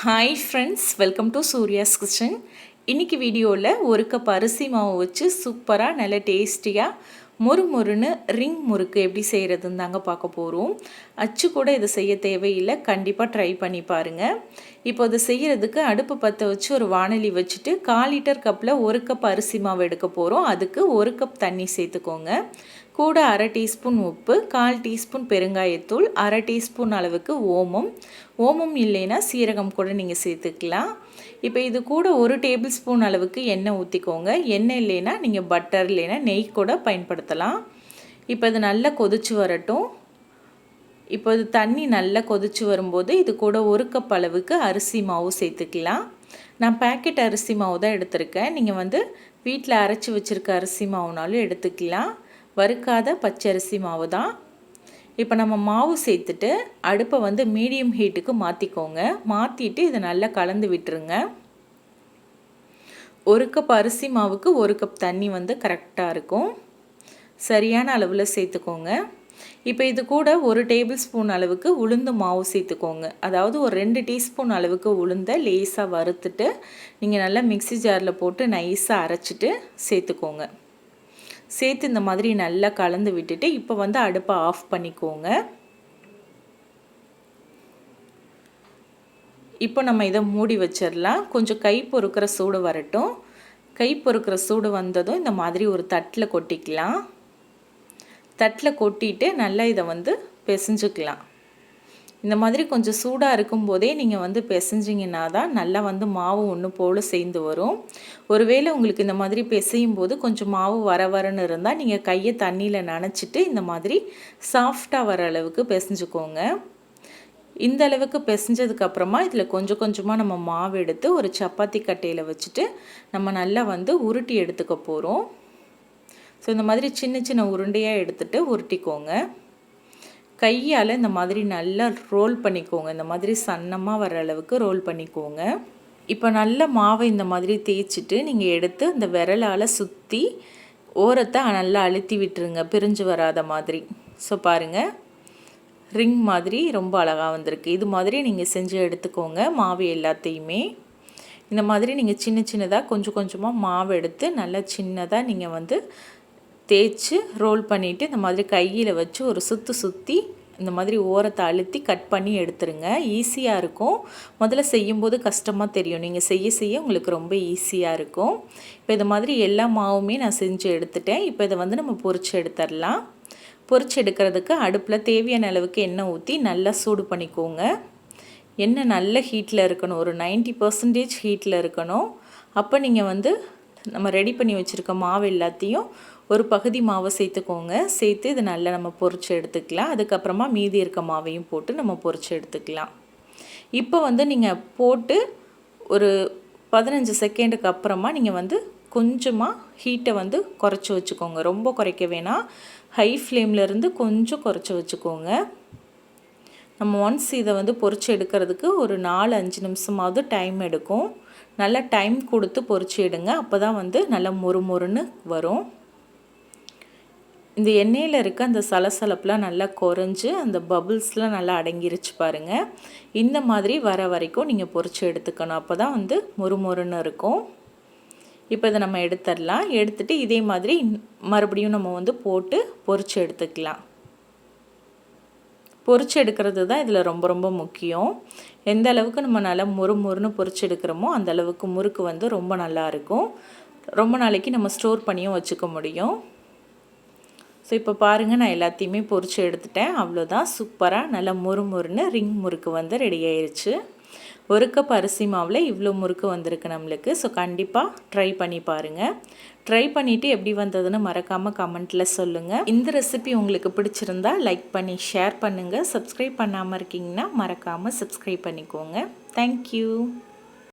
Hi friends welcome to Surya's kitchen இன்றைக்கி வீடியோவில் ஒரு கப் அரிசி மாவு வச்சு சூப்பராக நல்ல டேஸ்டியாக மொறு மொறுன்னு ரிங் முறுக்கு எப்படி செய்கிறதுன்னு தாங்க பார்க்க போகிறோம் அச்சு கூட இதை செய்ய தேவையில்லை கண்டிப்பாக ட்ரை பண்ணி பாருங்கள் இப்போ இதை செய்கிறதுக்கு அடுப்பு பற்ற வச்சு ஒரு வானொலி வச்சுட்டு கால் லிட்டர் கப்பில் ஒரு கப் அரிசி மாவு எடுக்க போகிறோம் அதுக்கு ஒரு கப் தண்ணி சேர்த்துக்கோங்க. கூட அரை டீஸ்பூன் உப்பு கால் டீஸ்பூன் பெருங்காயத்தூள் அரை டீஸ்பூன் அளவுக்கு ஓமம். ஓமம் இல்லைன்னா சீரகம் கூட நீங்கள் சேர்த்துக்கலாம். இப்போ இது கூட ஒரு டேபிள் ஸ்பூன் அளவுக்கு எண்ணெய் ஊற்றிக்கோங்க எண்ணெய் இல்லைன்னா நீங்கள் பட்டர் இல்லைன்னா நெய் கூட பயன்படுத்தலாம். இப்போ இது நல்லா கொதிச்சு வரட்டும். இப்போ இது தண்ணி நல்லா கொதிச்சு வரும்போது இது கூட ஒரு கப் அளவுக்கு அரிசி மாவு சேர்த்துக்கலாம். நான் பேக்கெட் அரிசி மாவு தான் எடுத்திருக்கேன். நீங்கள் வந்து வீட்டில் அரைச்சி வச்சுருக்க அரிசி மாவுனாலும் எடுத்துக்கலாம். வறுக்காத பச்சரிசி மாவு தான் இப்போ நம்ம மாவு சேர்த்துட்டு அடுப்பை வந்து மீடியம் ஹீட்டுக்கு மாற்றிக்கோங்க மாற்றிட்டு இதை நல்லா கலந்து விட்டுருங்க. ஒரு கப் அரிசி மாவுக்கு ஒரு கப் தண்ணி வந்து கரெக்டாக இருக்கும். சரியான அளவில் சேர்த்துக்கோங்க. இப்போ இது கூட ஒரு டேபிள் ஸ்பூன் அளவுக்கு உளுந்து மாவு சேர்த்துக்கோங்க. அதாவது ஒரு ரெண்டு டீஸ்பூன் அளவுக்கு உளுந்த லேஸாக வறுத்துட்டு நீங்கள் நல்லா மிக்சி ஜாரில் போட்டு நைஸாக அரைச்சிட்டு சேர்த்துக்கோங்க. சேர்த்து இந்த மாதிரி நல்லா கலந்து விட்டுட்டு இப்போ வந்து அடுப்பை ஆஃப் பண்ணிக்கோங்க. இப்போ நம்ம இதை மூடி வச்சிடலாம். கொஞ்சம் கை பொறுக்கிற சூடு வரட்டும். கை பொறுக்கிற சூடு வந்ததும் இந்த மாதிரி ஒரு தட்டில் கொட்டிக்கலாம். தட்டில் கொட்டிட்டு நல்லா இதை வந்து பிசைஞ்சுக்கலாம். இந்த மாதிரி கொஞ்சம் சூடாக இருக்கும்போதே நீங்கள் வந்து பிசைஞ்சிங்கன்னா தான் நல்லா வந்து மாவு ஒன்று போல் சேர்ந்து வரும். ஒருவேளை உங்களுக்கு இந்த மாதிரி பிசையும் போது கொஞ்சம் மாவு வர வரன்னு இருந்தால் நீங்கள் கையை தண்ணியில் நனைச்சிட்டு இந்த மாதிரி சாஃப்டாக வர அளவுக்கு பிசைஞ்சுக்கோங்க. இந்த அளவுக்கு பிசைஞ்சதுக்கப்புறமா இதில் கொஞ்சம் கொஞ்சமாக நம்ம மாவு எடுத்து ஒரு சப்பாத்தி கட்டையில் வச்சுட்டு நம்ம நல்லா வந்து உருட்டி எடுத்துக்க போகிறோம் ஸோ இந்த மாதிரி சின்ன சின்ன உருண்டையாக எடுத்துகிட்டு உருட்டிக்கோங்க. கையால் இந்த மாதிரி நல்லா ரோல் பண்ணிக்கோங்க. இந்த மாதிரி சன்னமாக வர அளவுக்கு ரோல் பண்ணிக்கோங்க. இப்போ நல்ல மாவை இந்த மாதிரி தேய்ச்சிட்டு நீங்கள் எடுத்து அந்த விரலால் சுற்றி ஓரத்தை நல்லா அழுத்தி விட்டுருங்க. பிரிஞ்சு வராத மாதிரி. ஸோ பாருங்கள் ரிங் மாதிரி ரொம்ப அழகாக வந்திருக்கு. இது மாதிரி நீங்கள் செஞ்சு எடுத்துக்கோங்க மாவு எல்லாத்தையுமே. இந்த மாதிரி நீங்கள் சின்ன சின்னதாக கொஞ்சம் கொஞ்சமாக மாவு எடுத்து நல்லா சின்னதாக நீங்கள் வந்து தேய்ச்சி ரோல் பண்ணிவிட்டு இந்த மாதிரி கையில் வச்சு ஒரு சுற்று சுற்றி இந்த மாதிரி ஓரத்தை அழுத்தி கட் பண்ணி எடுத்துருங்க. ஈஸியாக இருக்கும். முதல்ல செய்யும்போது கஷ்டமாக தெரியும். நீங்கள் செய்ய செய்ய உங்களுக்கு ரொம்ப ஈஸியாக இருக்கும். இப்போ இது மாதிரி எல்லா மாவுமே நான் செஞ்சு எடுத்துட்டேன். இப்போ இதை வந்து நம்ம பொறிச்சு எடுத்துடலாம் பொறிச்சு எடுக்கிறதுக்கு அடுப்பில் தேவையான அளவுக்கு எண்ணெய் ஊற்றி நல்லா சூடு பண்ணிக்கோங்க. எண்ணெய் நல்ல ஹீட்டில் இருக்கணும். ஒரு நைன்ட்டி பர்சன்டேஜ் ஹீட்டில் இருக்கணும். அப்போ நீங்கள் வந்து நம்ம ரெடி பண்ணி வச்சுருக்க மாவு எல்லாத்தையும் ஒரு பகுதி மாவை சேர்த்துக்கோங்க. சேர்த்து இதை நல்லா நம்ம பொறிச்சு எடுத்துக்கலாம். அதுக்கப்புறமா மீதி இருக்க மாவையும் போட்டு நம்ம பொறிச்சு எடுத்துக்கலாம். இப்போ வந்து நீங்கள் போட்டு ஒரு பதினஞ்சு செகண்டுக்கு அப்புறமா நீங்கள் வந்து கொஞ்சமாக ஹீட்டை வந்து குறைச்சி வச்சுக்கோங்க. ரொம்ப குறைக்க வேணாம். ஹை ஃப்ளேம்லேருந்து கொஞ்சம் குறைச்சி வச்சுக்கோங்க. நம்ம ஒன்ஸ் இதை வந்து பொறிச்சு எடுக்கிறதுக்கு ஒரு நாலு அஞ்சு நிமிஷமாவது டைம் எடுக்கும். நல்லா டைம் கொடுத்து பொறிச்சு எடுங்க. அப்போ தான் வந்து நல்லா மொறு மொறுன்னு வரும். இந்த எண்ணெயில் இருக்க அந்த சலசலப்புலாம் நல்லா குறைஞ்சி அந்த பபுள்ஸ்லாம் நல்லா அடங்கிருச்சு பாருங்கள் இந்த மாதிரி வர வரைக்கும் நீங்கள் பொறிச்சு எடுத்துக்கணும். அப்போ தான் வந்து மொறுமொறுன்னு இருக்கும். இப்போ இதை நம்ம எடுத்துடலாம். எடுத்துகிட்டு இதே மாதிரி மறுபடியும் நம்ம வந்து போட்டு பொறிச்சு எடுத்துக்கலாம். பொறிச்சு எடுக்கிறது தான் இதில் ரொம்ப ரொம்ப முக்கியம். எந்த அளவுக்கு நம்ம நல்லா முறுமுறுன்னு பொறிச்சு எடுக்கிறோமோ அந்த அளவுக்கு முறுக்கு வந்து ரொம்ப நல்லா இருக்கும். ரொம்ப நாளைக்கு நம்ம ஸ்டோர் பண்ணியும் வச்சுக்க முடியும். ஸோ இப்போ பாருங்கள் நான் எல்லாத்தையுமே பொறிச்சு எடுத்துட்டேன். அவ்வளோதான் சூப்பராக நல்லா முறு முறுன்னு ரிங் முறுக்கு வந்து ரெடி ஆயிடுச்சு ஒரு கப் அரிசி மாவில் இவ்வளோ முறுக்கு வந்திருக்கு நம்மளுக்கு. ஸோ கண்டிப்பாக ட்ரை பண்ணி பாருங்கள் ட்ரை பண்ணிவிட்டு எப்படி வந்ததுன்னு மறக்காமல் கமெண்ட்டில் சொல்லுங்கள் இந்த ரெசிபி உங்களுக்கு பிடிச்சிருந்தா லைக் பண்ணி ஷேர் பண்ணுங்கள் சப்ஸ்கிரைப் பண்ணாமல் இருக்கீங்கன்னா மறக்காமல் சப்ஸ்கிரைப் பண்ணிக்கோங்க. தேங்க்யூ